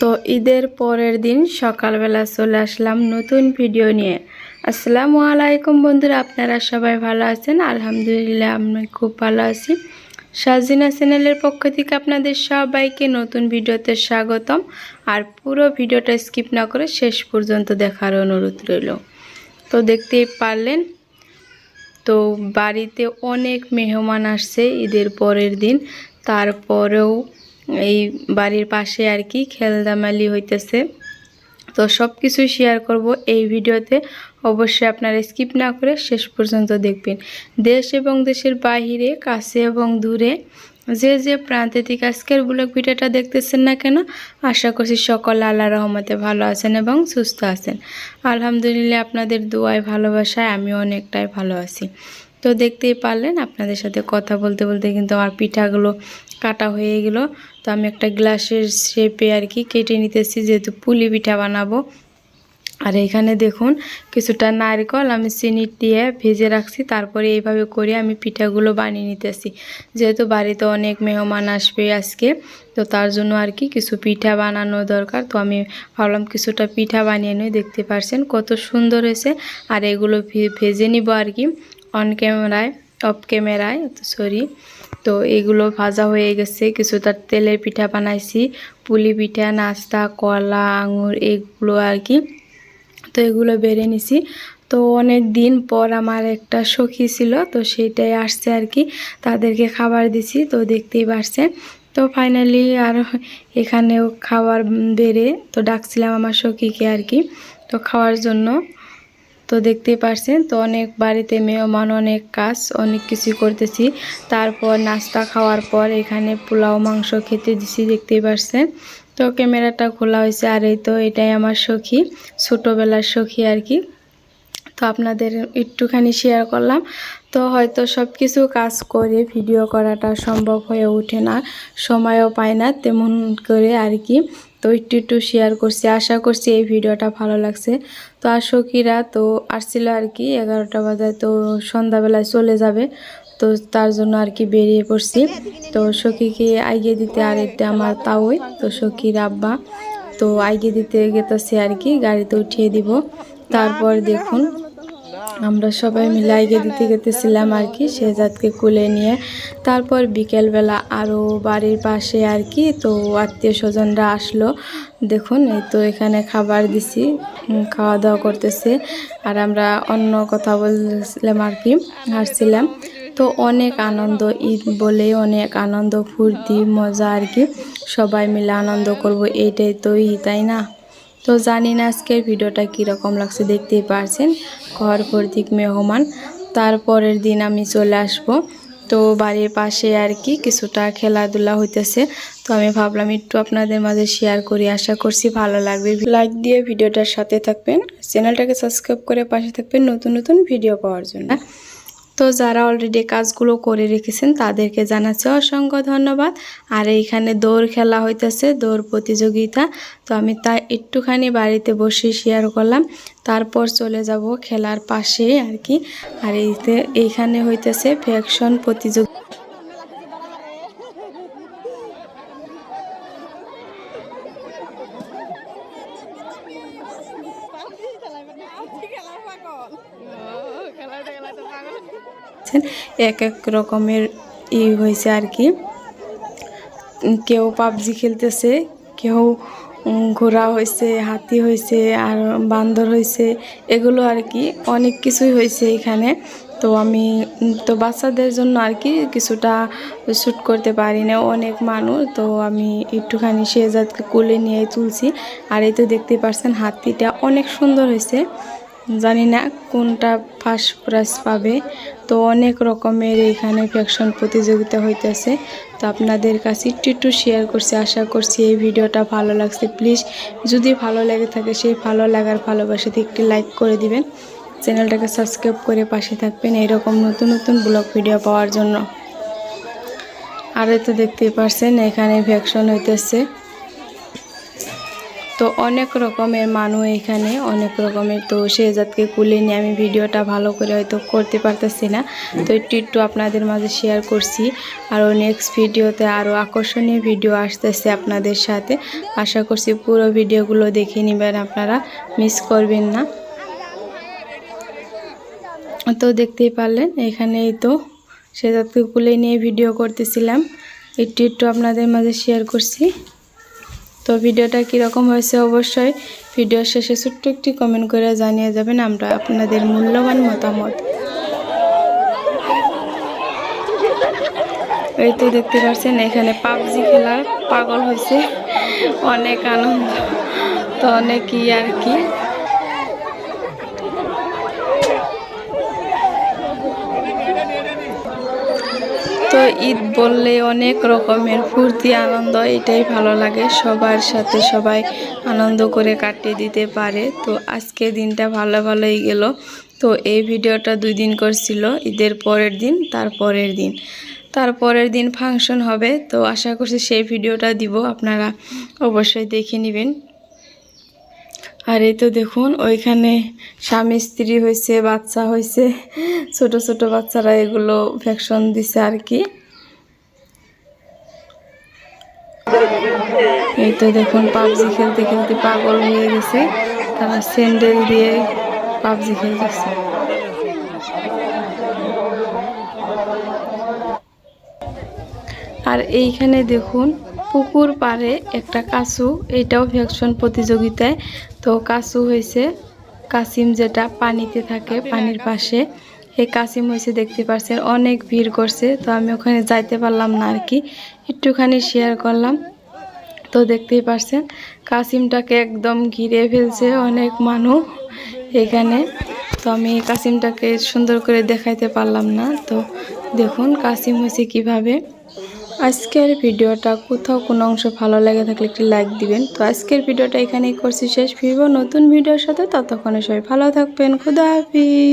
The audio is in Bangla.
তো ঈদের পরের দিন সকালবেলা চলে আসলাম নতুন ভিডিও নিয়ে। আসসালামু আলাইকুম বন্ধুরা, আপনারা সবাই ভালো আছেন? আলহামদুলিল্লাহ, আমি খুব ভালো আছি। সাজিনা চ্যানেলের পক্ষ থেকে আপনাদের সবাইকে নতুন ভিডিওতে স্বাগতম। আর পুরো ভিডিওটা স্কিপ না করে শেষ পর্যন্ত দেখার অনুরোধ রইল। তো দেখতেই পারলেন, তো বাড়িতে অনেক মেহমান আসছে ঈদের পরের দিন। তারপরেও এই বাড়ির পাশে আর কি খেলদামালি হইতেছে। তো সব কিছু শেয়ার করব এই ভিডিওতে। অবশ্যই আপনারা স্কিপ না করে শেষ পর্যন্ত দেখবেন। দেশ এবং দেশের বাহিরে, কাছে এবং দূরে, যে যে প্রান্তে থেকে আজকের ব্লগ ভিডিওটা দেখতেছেন না কেন, আশা করছি সকল আল্লাহ রহমতে ভালো আছেন এবং সুস্থ আছেন। আলহামদুলিল্লাহ আপনাদের দোয়ায়, ভালোবাসায় আমি অনেকটাই ভালো আছি। তো দেখতেই পারলেন আপনাদের সাথে কথা বলতে বলতে কিন্তু আমার পিঠাগুলো কাটা হয়ে গেল। তো আমি একটা গ্লাসের শেপে আর কি কেটে নিতেছি, যেহেতু পুলি পিঠা বানাবো। আর এখানে দেখুন কিছুটা নারকেল আমি চিনি দিয়ে ভেজে রাখছি, তারপরে এইভাবে করে আমি পিঠাগুলো বানিয়ে নিতেছি। যেহেতু বাড়িতে অনেক মেহমান আসবে আজকে, তো তার জন্য আর কি কিছু পিঠা বানানো দরকার। তো আমি ভাবলাম কিছুটা পিঠা বানিয়ে নিই, দেখতে পারছেন কত সুন্দর হয়েছে। আর এগুলো ভেজে নিব আর কি। অন ক্যামেরায় অফ ক্যামেরায় সরি তো এগুলো ভাজা হয়ে গেছে। কিছুটা তেলের পিঠা বানাইছি, পুলি পিঠা, নাস্তা, কলা, আঙুর, এগুলো আর কি। তো এগুলো বেড়ে নিছি। তো অনেক দিন পর আমার একটা সখী ছিল, তো সেটাই আসছে আর কি। তাদেরকে খাবার দিছি, তো দেখতেই পারছেন। তো ফাইনালি আর এখানেও খাবার বেড়ে, তো ডাকছিলাম আমার সখীকে আর কি। তো খাওয়ার জন্য তো দেখতেই পারছেন, তো অনেক বাড়িতে মেহমান, অনেক কাজ, অনেক কিছু করতেছি। তারপর নাস্তা খাওয়ার পর এখানে পোলাও, মাংস খেতে দিছি, দেখতেই পারছেন। তো ক্যামেরাটা খোলা হয়েছে, আর এই তো এটাই আমার সখী, ছোটোবেলার সখী আর কি। তো আপনাদের একটুখানি শেয়ার করলাম। তো হয়তো সব কিছু কাজ করে ভিডিও করাটা সম্ভব হয়ে ওঠে না, সময়ও পায় না তেমন করে আর কি। তো একটু একটু শেয়ার করছি, আশা করছি এই ভিডিওটা ভালো লাগছে। তো আর সখীরা তো আসছিল আর কি এগারোটা বাজায়, তো সন্ধ্যাবেলায় চলে যাবে। তো তার জন্য আর কি বেরিয়ে পড়ছি। তো সখীকে আইগে দিতে আর একটা আমার তাওই, তো সখীর আব্বা। তো আইগে দিতে গেতেছে আর কি, গাড়িতে উঠিয়ে দিব। তারপর দেখুন আমরা সবাই মিলে আইগে দিতে গেতেছিলাম আর কি শেহজাদকে কুলে নিয়ে। তারপর বিকেলবেলা আরও বাড়ির পাশে আর কি, তো আত্মীয় স্বজনরা আসলো। দেখুন, এই তো এখানে খাবার দিছি খাওয়া দাওয়া করতেছে। আর আমরা অন্য কথা বলছিলাম আর কি, হাসছিলাম। তো অনেক আনন্দ, ঈদ বলে অনেক আনন্দ, ফুর্তি, মজা আর কি, সবাই মিলে আনন্দ করব, এইটাই তো ঈদ তাই না? তো জানি না আজকের ভিডিওটা কীরকম লাগছে, দেখতেই পারছেন। ঘর ভর্তি মেহমান, তারপরের দিন আমি চলে আসব। তো বাড়ির পাশে আর কি কিছুটা খেলাধুলা হইতেছে। তো আমি ভাবলাম একটু আপনাদের মাঝে শেয়ার করি। আশা করছি ভালো লাগবে। লাইক দিয়ে ভিডিওটার সাথে থাকবেন। চ্যানেলটাকে সাবস্ক্রাইব করে পাশে থাকবেন নতুন নতুন ভিডিও পাওয়ার জন্য। তো যারা অলরেডি কাজগুলো করে রেখেছেন, তাদেরকে জানাচ্ছি অসংখ্য ধন্যবাদ। আর এইখানে দৌড় খেলা হইতেছে, দৌড় প্রতিযোগিতা। তো আমি তাই একটুখানি বাড়িতে বসে শেয়ার করলাম। তারপর চলে যাব খেলার পাশে আর কি। আর এইতে এইখানে হইতেছে ফ্যাকশন প্রতিযোগিতা আছেন এক এক রকমের ই হয়েছে আর কি। কেউ পাবজি খেলতেছে, কেউ ঘোড়া হয়েছে, হাতি হয়েছে, আর বান্দর হয়েছে, এগুলো আর কি, অনেক কিছুই হয়েছে এখানে। তো আমি, তো বাচ্চাদের জন্য আর কি কিছুটা শ্যুট করতে পারি না, অনেক মানুষ, তো আমি একটুখানি শেহজাদকে কোলে নিয়ে তুলছি। আর এই তো দেখতে পাচ্ছেন, হাতিটা অনেক সুন্দর হয়েছে। জানি না কোনটা ফার্স্ট প্রাইজ পাবে। তো অনেক রকমের এখানে ফ্যাকশন প্রতিযোগিতা হইতেছে। তো আপনাদের কাছে একটু একটু শেয়ার করছি, আশা করছি এই ভিডিওটা ভালো লাগছে। প্লিজ যদি ভালো লেগে থাকে সেই ভালো লাগার ভালোবাসাতে একটি লাইক করে দিবেন। চ্যানেলটাকে সাবস্ক্রাইব করে পাশে থাকবেন এরকম নতুন নতুন ব্লগ ভিডিও পাওয়ার জন্য। আর তো দেখতেই পারছেন, এখানে ভ্যাকশন হইতেছে। তো অনেক রকমের মানুষ এখানে, অনেক রকমের। তো শেহজাদকে কুলে নিয়ে আমি ভিডিওটা ভালো করে হয়তো করতে পারতেছি না। তো একটু একটু আপনাদের মাঝে শেয়ার করছি। আরও নেক্সট ভিডিওতে আরও আকর্ষণীয় ভিডিও আসতেছে আপনাদের সাথে। আশা করছি পুরো ভিডিওগুলো দেখে নেবেন আপনারা। মিস করবেন না। তো দেখতেই পারলেন, এখানেই তো শেহজাদকে কুলে নিয়ে ভিডিও করতেছিলাম। একটু একটু আপনাদের মাঝে শেয়ার করছি। তো ভিডিওটা কীরকম হয়েছে অবশ্যই ভিডিও শেষে ছোট্ট একটি কমেন্ট করে জানিয়ে যাবেন আমরা আপনাদের মূল্যবান মতামত। এই তো দেখতে পাচ্ছেন, এখানে পাবজি খেলা পাগল হয়েছে। অনেক আনন্দ, তো অনেক আর কি। তো ঈদ বললে অনেক রকমের ফুর্তি, আনন্দ, এটাই ভালো লাগে। সবার সাথে সবাই আনন্দ করে কাটিয়ে দিতে পারে। তো আজকে দিনটা ভালো ভালোই গেল। তো এই ভিডিওটা দুই দিন করছিল, ঈদের পরের দিন, তারপরের দিন। তারপরের দিন ফাংশন হবে, তো আশা করছি সেই ভিডিওটা দিব। আপনারা অবশ্যই দেখে নেবেন। আর এই তো দেখুন, ওইখানে স্বামী স্ত্রী হয়েছে, বাচ্চা হয়েছে। ছোট ছোট বাচ্চারা এগুলো ভ্যাকসন দিছে আর কি। এই তো দেখুন, পাবজি খেলতে খেলতে পাগল হয়ে গেছে। তারা স্যান্ডেল দিয়ে পাবজি খেলতেছে। আর এইখানে দেখুন পুকুর পাড়ে একটা কাসু এটাও ভ্যাকসন প্রতিযোগিতায়। তো কাসু হয়েছে কাসিম যেটা পানিতে থাকে পানির পাশে। এই কাসিম হয়েছে দেখতে পাচ্ছেন অনেক ভিড় করছে তো আমি ওখানে যাইতে পারলাম না আর কি একটুখানি শেয়ার করলাম তো দেখতেই পারছেন কাসিমটাকে একদম ঘিরে ফেলছে অনেক মানুষ এখানে। তো আমি কাসিমটাকে সুন্দর করে দেখাইতে পারলাম না তো দেখুন কাসিম হয়েছে কীভাবে। আজকের ভিডিওটা কোথাও কোনো অংশ ভালো লাগে থাকলে একটি লাইক দিবেন। তো আজকের ভিডিওটা এখানেই করছি শেষ। ফিরবো নতুন ভিডিওর সাথে। ততক্ষণে সবাই ভালো থাকবেন। খুদা হাফিজ।